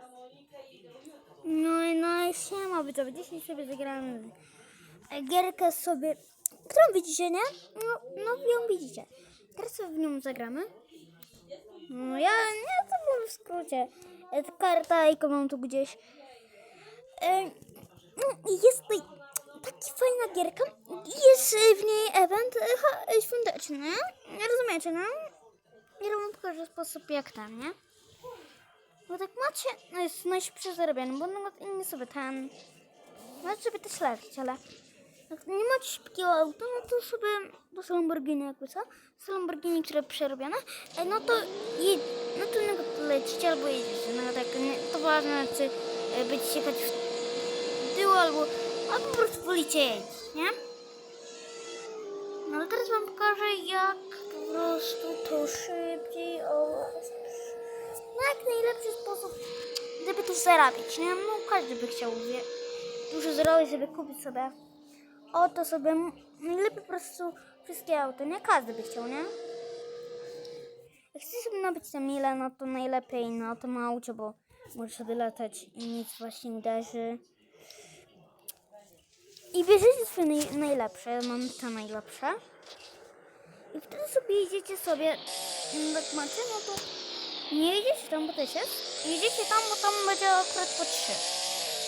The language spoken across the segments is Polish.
harmonika i No i no i siema widzowie, dzisiaj sobie zagramy gierkę sobie, którą widzicie, nie? No, no ją widzicie. Teraz sobie w nią zagramy. No ja, nie, to było w skrócie. E, ta Karta i mam tu gdzieś. E, no, jest tutaj taki fajna gierka. Jest e, w niej event ha- e, świąteczny. Nie rozumiecie, no? Ja wam pokażę sposób jak tam, nie? Bo tak macie, no jest najszybciej zarabiany, bo nawet inni sobie ten, macie sobie też lecieć, ale jak nie macie szybkiego auta, no to sobie, są Lamborghini jakby co, są Lamborghini, które przerobione, e, no to je, no to na to lecicie albo jedziecie, no tak, nie, to ważne, czy e, będziecie jechać w tył albo, albo po prostu wolicie nie? No ale teraz wam pokażę, jak po prostu to szybciej o no jak najlepszy sposób, żeby tu zarabiać, nie? No każdy by chciał wie, dużo zarobić, żeby kupić sobie oto sobie, najlepiej po prostu wszystkie auta, nie? Każdy by chciał, nie? Jak chcesz sobie nabyć te mile, no to najlepiej na tym aucie, bo możesz sobie latać i nic właśnie nie darzy. I bierzecie swoje naj, najlepsze, mam te najlepsze. I wtedy sobie jedziecie sobie, mm, jak macie, no to nie jedziecie tam, bo też jest. Jedziecie tam, bo tam będzie akurat po trzy.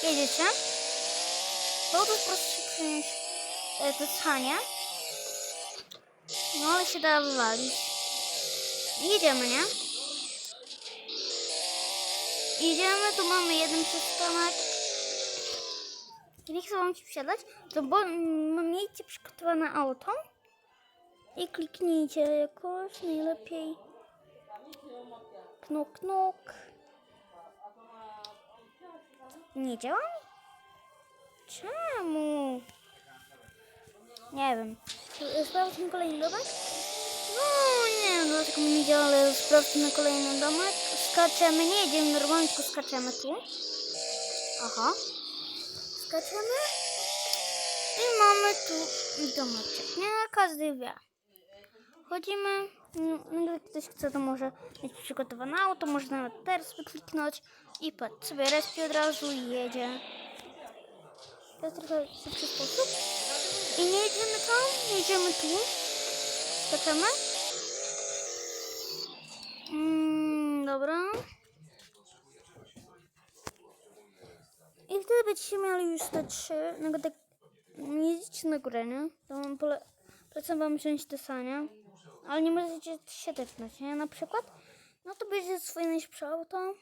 Jedziecie. To to po prostu się przynieść e, to schanie. No ale się da wywalić. Jedziemy, nie? Jedziemy, tu mamy jeden przystanek. Nie chcę wam ci wsiadać, to bo miejcie przygotowane auto i kliknijcie jakoś najlepiej. Knuk, knuk. Nie działa? Czemu? Nie wiem. Sprawdźmy kolejny domek? No nie wiem, dlaczego mi nie działa, ale sprawdźmy kolejny domek. Skaczemy, nie jedziemy normalnie, tylko skaczemy tu. Aha. Skaczemy. I mamy tu domeczek, nie? Każdy wie. Chodzimy, no, jak ktoś chce, to może mieć przygotowane auto, może nawet teraz kliknąć i patrz, sobie respi od razu i jedzie. To jest trochę szybszy sposób. I nie jedziemy tam, jedziemy tu. Skaczemy. Mm, dobra. Wtedy będziecie mieli już te trzy, no tak jedziecie na górę, nie? To mam pole... Polecam wam wziąć te sanie, ale nie możecie się tepnąć, nie? Na przykład, no to będzie swoje najszybsze auto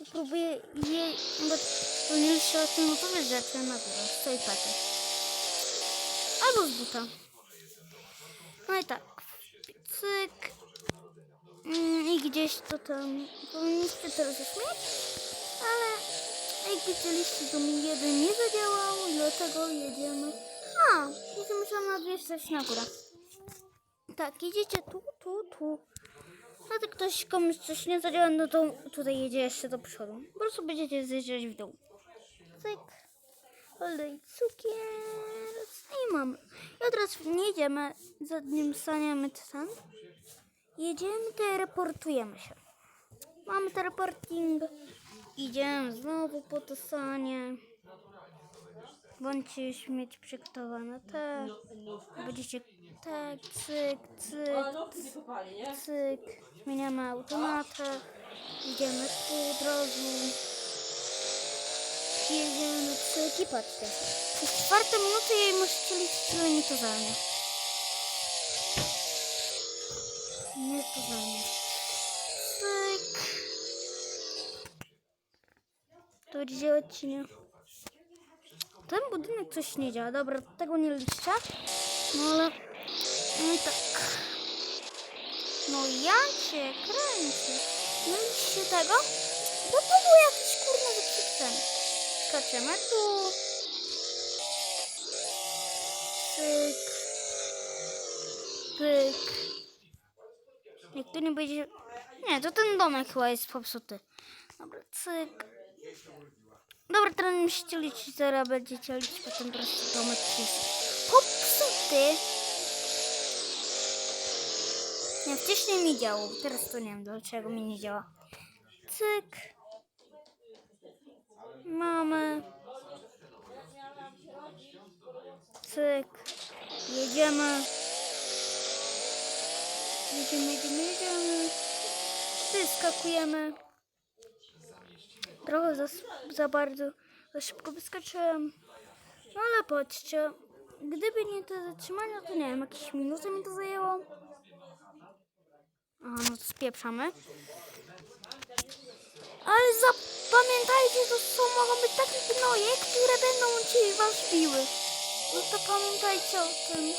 i próbuję je... Bo to nie się o tym opowiedzieć, na górę, z tej pety. Albo z buta. No i tak, cyk. Mm, I gdzieś to tam powinniście teraz już ale jak widzieliście, to mi jeden nie zadziałał, dlatego jedziemy. A, jeszcze musiałam nadwieźć na górę. Tak, jedziecie tu, tu, tu. A jak ktoś komuś coś nie zadziała, no to tutaj jedzie jeszcze do przodu. Po prostu będziecie zjeżdżać w dół. Cyk. Olej cukier. I mamy. I teraz nie jedziemy, za nim staniemy ten. Jedziemy, teleportujemy się. Mamy teleporting. Idziemy znowu po to sanie. Bądźcie mieć przygotowane te. Będziecie tak, cyk, cyk, nie nie? cyk. Zmieniamy automatę. Idziemy tu razu. Jedziemy cyk i patrzcie. Przez czwarte minuty jej musicie liczyć, mi to zajmie. Nie to zajmie. To będzie nie? Ten budynek coś nie działa. Dobra, tego nie liczę. No ale... No i tak. No ja cię kręcę. No liczcie tego? No to był jakiś kurna ten. Skaczemy tu. Pyk. Pyk. Jak tu nie będzie... Nie, to ten domek chyba jest popsuty. Dobra, cyk. Dobra, teraz musicie liczyć, zaraz będziecie liczyć, potem po prostu domek popsuty. Nie, wcześniej mi działał, teraz to nie wiem dlaczego mi nie działa. Cyk. Mamy. Cyk. Jedziemy. Jedziemy, jedziemy, jedziemy. Wyskakujemy. Trochę za, za bardzo, za szybko wyskoczyłem. No ale patrzcie, gdyby nie to zatrzymanie, to nie wiem, jakieś minuty mi to zajęło. Aha, no to spieprzamy. Ale zapamiętajcie, to są, mogą być takie gnoje, które będą ci was biły. No to pamiętajcie o tym.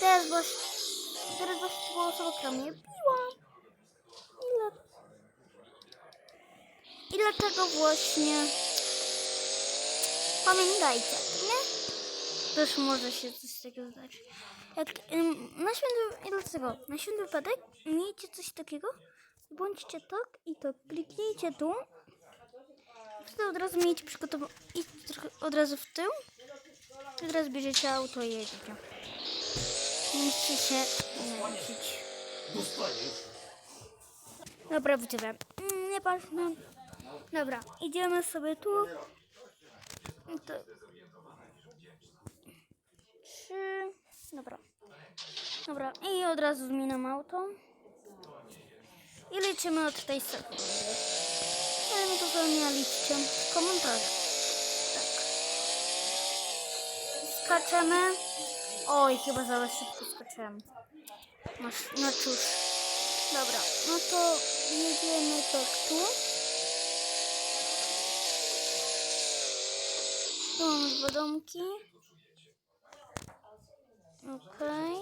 Teraz właśnie, teraz właśnie była osoba, która mnie biła. Ile i dlatego właśnie pamiętajcie, nie? Też może się coś takiego zdarzyć. Jak ym, na święty, dlaczego? Na święty wypadek miejcie coś takiego, bądźcie tak i to kliknijcie tu. Wtedy od razu miejcie przygotowane trochę od razu w tył. I teraz bierzecie auto i jedziecie. Musicie się liczyć. Dobra, widzowie. Nie patrzmy. Dobra, idziemy sobie tu. To... Trzy. Dobra. Dobra, i od razu zmieniam auto. I lecimy od tej sekundy. Ale mi to pewnie liczcie w komentarzach. Tak. Skaczemy. Oj, chyba za szybko skoczyłem. No, no cóż. Dobra, no to jedziemy tak tu. Mamy dwa domki. Okej.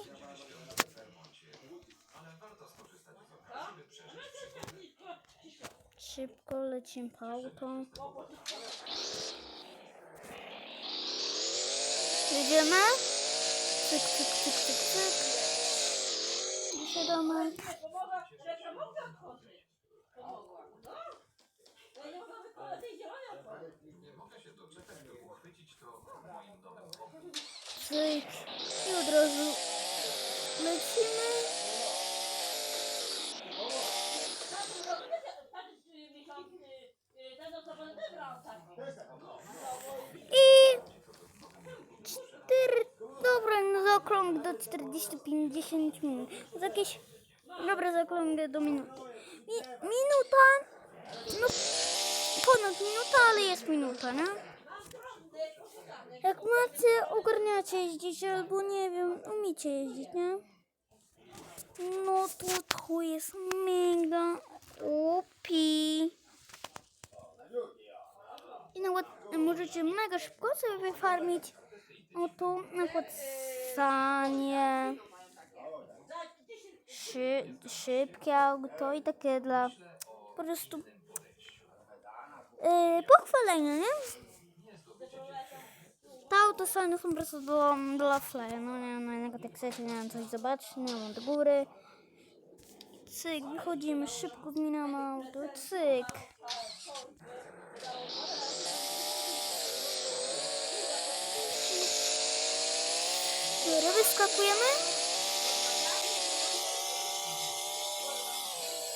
Szybko lecimy po auto. Jedziemy. Cyk, cyk, cyk, cyk, cyk. Pomogła, reklamówka wchodzi. Pomogła. No. No i nie mogła wykonać tej działania wchodzi. Cyk. I od razu lecimy. I cztery, dobra, no zaokrąg do 40-50 minut. Z jakieś, dobra, zaokrągę do minuty. Mi, minuta, no ponad minuta, ale jest minuta, nie? Jak macie, ogarniacie jeździć, albo nie wiem, umiecie jeździć, nie? No to to jest mega upi. I nawet możecie mega szybko sobie wyfarmić auto na przykład sanie, szy, szybkie auto i takie dla po prostu yy, pochwalenia, nie? Te autosany są po prostu do, dla no nie wiem, na innego chcecie, nie wiem, coś zobaczyć, nie wiem, do góry. Cyk, wychodzimy, szybko zmieniamy auto, cyk. Dobra, wyskakujemy.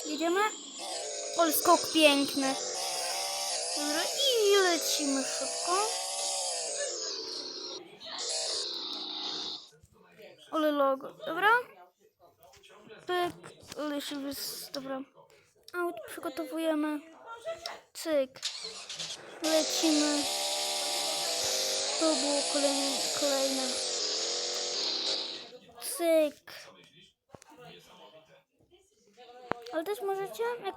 Jedziemy. Ale skok piękny. Dobra, i lecimy szybko. Logo, dobra? Pyk, lecimy dobra. Aut przygotowujemy. Cyk. Lecimy. To było kolejne, kolejne. Cyk. Ale też możecie, jak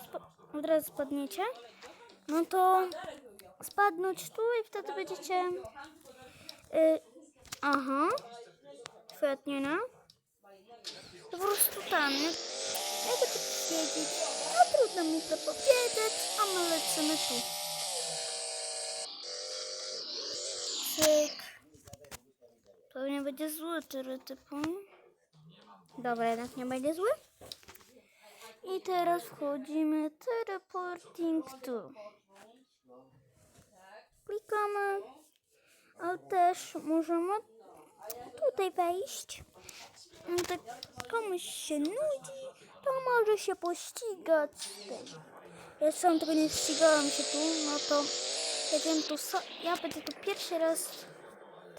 od razu spadniecie, no to spadnąć tu i wtedy będziecie... Y, aha. Świetnie, no po prostu tam. Jak to powiedzieć? No trudno mi to powiedzieć, a my lecimy tu. Tak. To nie będzie zły tyrytypun. Dobra, jednak nie będzie zły. I teraz wchodzimy teleporting tu. Klikamy, ale też możemy tutaj wejść. No tak komuś się nudzi, to może się pościgać. Ja sam tego nie ścigałam się tu, no to ja, wiem, tu so, ja będę tu pierwszy raz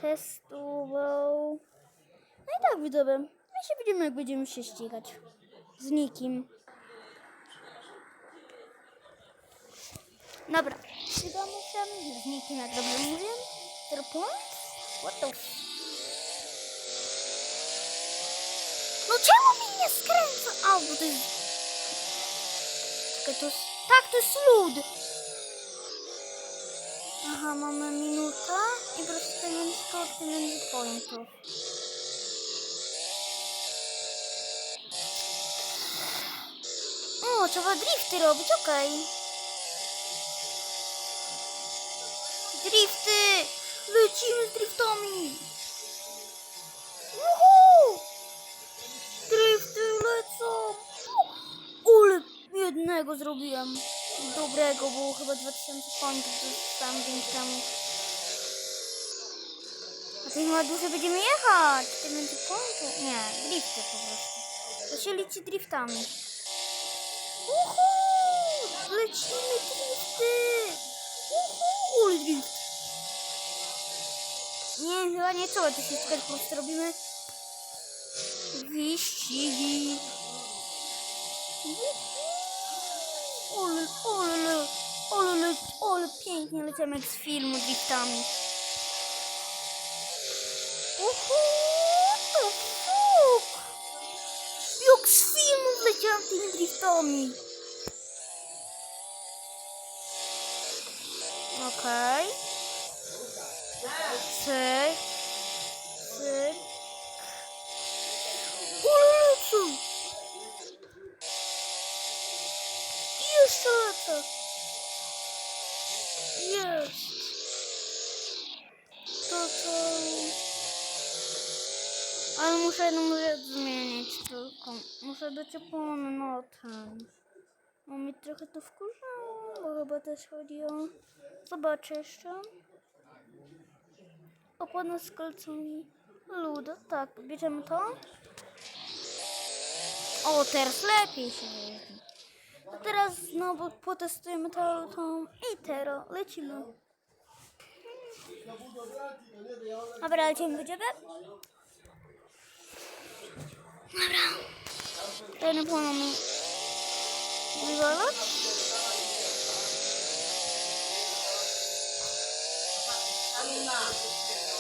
testował. No i tak widzowie, my się widzimy jak będziemy się ścigać. Z nikim. Dobra, ścigamy się z nikim, jak dobrze mówię. Zero point? What the No czemu mi nie skręca? A, bo to jest... Czekaj, to jest... Tak, to jest lód! Aha, mamy minutę i między krótki między pointów. O, trzeba drifty robić, okej. Drifty! Lecimy z driftami! Jednego zrobiłem. Dobrego, było chyba 2000 pointów dostałem dzięki temu. A ty chyba dużo będziemy jechać. Ty będzie? Nie, drifty po prostu. To się liczy driftami. Uhu! Lecimy drifty! Uhu! Ule drift! Nie, chyba nie trzeba tu się po prostu robimy wyścigi. Ole, ole, ole, pięknie lecimy z filmu driftami. Uhu, to fuk! Jak z filmu leciałam tymi driftami. Okej. Cyk. Cyk. Jeszcze lecę! Jest! To to... Ale muszę jedną rzecz zmienić tylko. Muszę dać opony na ten. Bo mi trochę to wkurzało, bo chyba też chodzi o... Zobaczę jeszcze. Opona z kolcami. Luda, tak, bierzemy to. O, teraz lepiej się jeździ. To teraz znowu potestujemy to auto i teraz lecimy. Dobra, lecimy do ciebie. Dobra. Tutaj na pewno mi wywalać.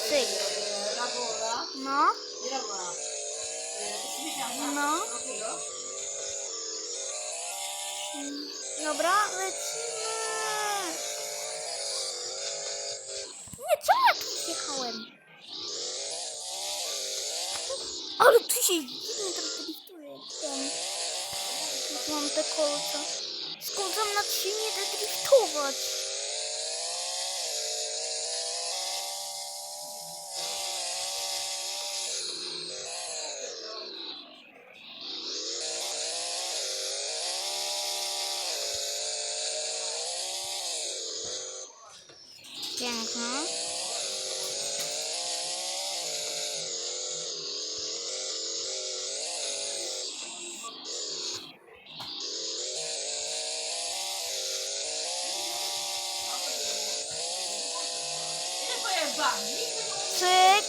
Cyk. No. No. Dobra, lecimy. Nie, co ja tu wjechałem? Ale tu się dziwnie trochę driftuje. Ten. Mam te kolce. Z kolcem nad da driftować. Piękno. Cyk.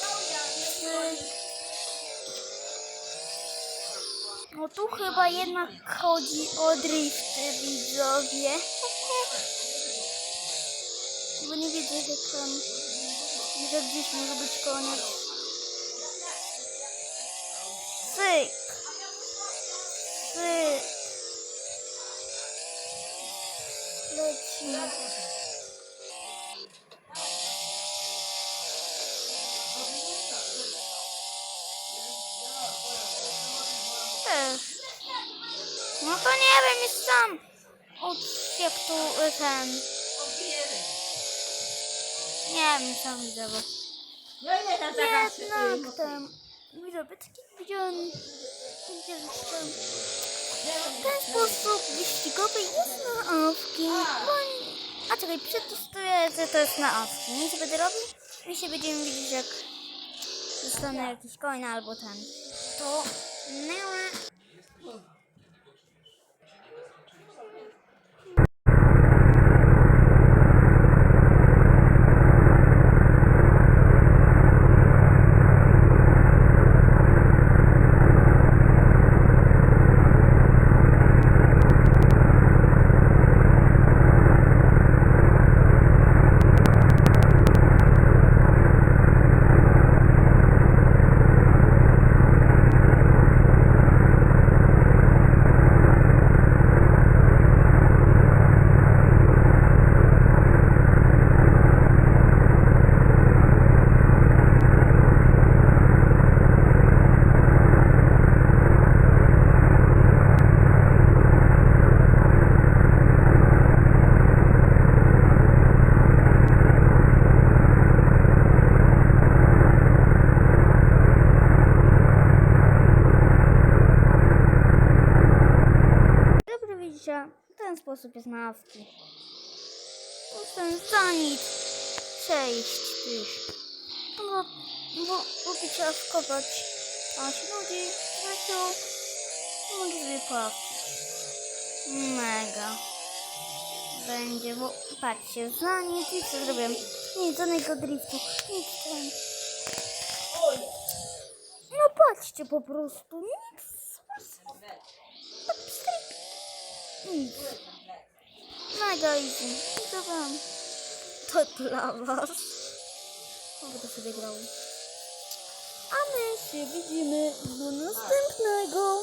No tu chyba jednak chodzi o drifty, widzowie. Nie widzę, że tam, że gdzieś może być koniec. Cyk. Cyk. Lecimy. Też. No to nie wiem, jest sam. Od jak tu ten. Nie wiem, sam widzę. bo- No ile tam taka Jednak ten. Widzowie, taki widziałem. Widzieliście. W ten sposób wyścigowy jest na awki. A czekaj, przetestuję, że to jest na awki. Nic będę robił? My się będziemy widzieć, jak dostanę jakiś coin albo ten. To... Dobrze widzicie, w ten sposób jest na awki. Muszę za nic już. No bo, bo, bo trzeba wkopać. A się zresztą mogę sobie połapać. Mega. Będzie, bo patrzcie, za nic, nic co zrobiłem. Nic, żadnego driftu, nic ten. No patrzcie po prostu, nic. Po prostu. Nic. Mega easy. To wam. To dla was. No będę sobie grał. A my się widzimy do następnego.